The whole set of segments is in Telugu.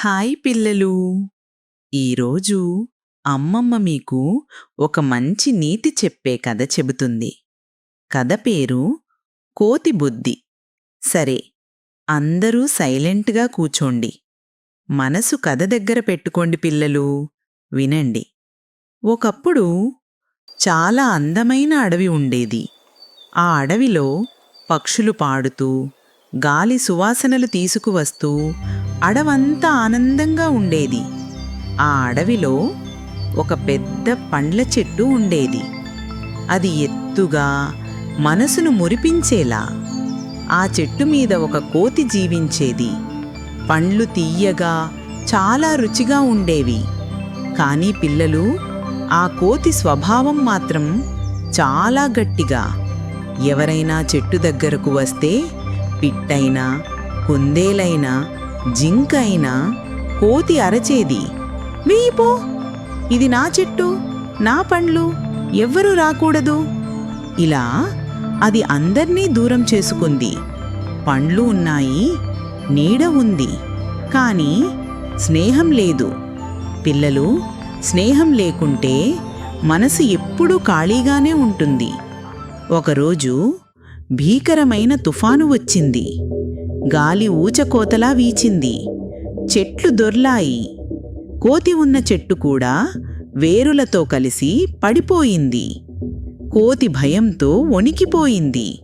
హాయ్ పిల్లలు. ఈరోజు అమ్మమ్మ మీకు ఒక మంచి నీతి చెప్పే కథ చెబుతుంది. కథ పేరు కోతి బుద్ధి. సరే అందరూ సైలెంట్గా కూచోండి. మనసు కథ దగ్గర పెట్టుకోండి పిల్లలు. వినండి. ఒకప్పుడు చాలా అందమైన అడవి ఉండేది. ఆ అడవిలో పక్షులు పాడుతూ గాలి సువాసనలు తీసుకువస్తూ అడవంతా ఆనందంగా ఉండేది. ఆ అడవిలో ఒక పెద్ద పండ్ల చెట్టు ఉండేది. అది ఎత్తుగా మనసును మురిపించేలా ఆ చెట్టు మీద ఒక కోతి జీవించేది. పండ్లు తీయగా చాలా రుచిగా ఉండేవి. కానీ పిల్లలు ఆ కోతి స్వభావం మాత్రం చాలా గట్టిగా. ఎవరైనా చెట్టు దగ్గరకు వస్తే పిట్టైనా కుందేలైనా జింక అయినా కోతి అరచేది. వేయిపో ఇది నా చెట్టు నా పండ్లు ఎవ్వరూ రాకూడదు. ఇలా అది అందర్నీ దూరం చేసుకుంది. పండ్లు ఉన్నాయి నీడ ఉంది. కానీ స్నేహం లేదు. పిల్లలు స్నేహం లేకుంటే మనసు ఎప్పుడూ ఖాళీగానే ఉంటుంది. ఒకరోజు భీకరమైన తుఫాను వచ్చింది. గాలి ఊచకోతలా వీచింది. చెట్లు దొర్లాయి. కోతి ఉన్న చెట్టు కూడా వేరులతో కలిసి పడిపోయింది. కోతి భయంతో వణికిపోయింది.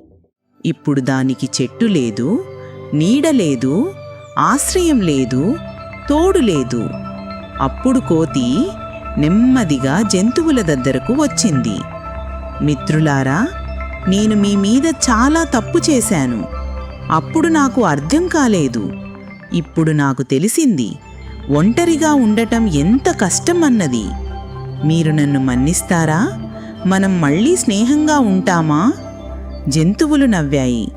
ఇప్పుడు దానికి చెట్టు లేదు నీడ లేదు ఆశ్రయం లేదు తోడు లేదు. అప్పుడు కోతి నెమ్మదిగా జంతువుల దగ్గరకు వచ్చింది. మిత్రులారా నేను మీ మీద చాలా తప్పు చేశాను. అప్పుడు నాకు అర్థం కాలేదు. ఇప్పుడు నాకు తెలిసింది ఒంటరిగా ఉండటం ఎంత కష్టం అన్నది. మీరు నన్ను మన్నిస్తారా? మనం మళ్ళీ స్నేహంగా ఉంటామా? జంతువులు నవ్వాయి.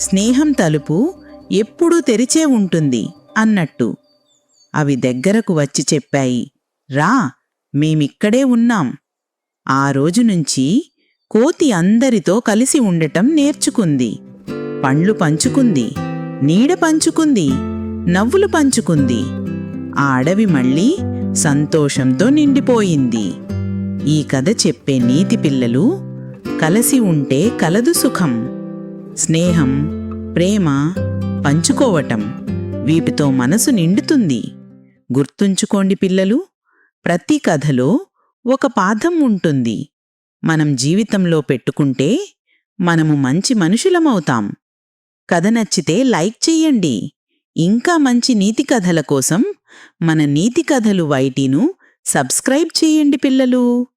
స్నేహం తలుపు ఎప్పుడూ తెరిచే ఉంటుంది అన్నట్టు. అవి దగ్గరకు వచ్చి చెప్పాయి రా మేమిక్కడే ఉన్నాం. ఆ రోజు నుంచి కోతి అందరితో కలిసి ఉండటం నేర్చుకుంది. పండ్లు పంచుకుంది. నీడ పంచుకుంది. నవ్వులు పంచుకుంది. ఆ అడవి మళ్ళీ సంతోషంతో నిండిపోయింది. ఈ కథ చెప్పే నీతి పిల్లలు కలసి ఉంటే కలదు సుఖం. స్నేహం ప్రేమ పంచుకోవటం వీటితో మనసు నిండుతుంది. గుర్తుంచుకోండి పిల్లలు ప్రతి కథలో ఒక పాఠం ఉంటుంది. మనం జీవితంలో పెట్టుకుంటే మనము మంచి మనుషులమవుతాం. కథ నచ్చితే లైక్ చెయ్యండి. ఇంకా మంచి నీతి కథల కోసం మన నీతి కథలు వైటీను సబ్స్క్రైబ్ చేయండి పిల్లలు.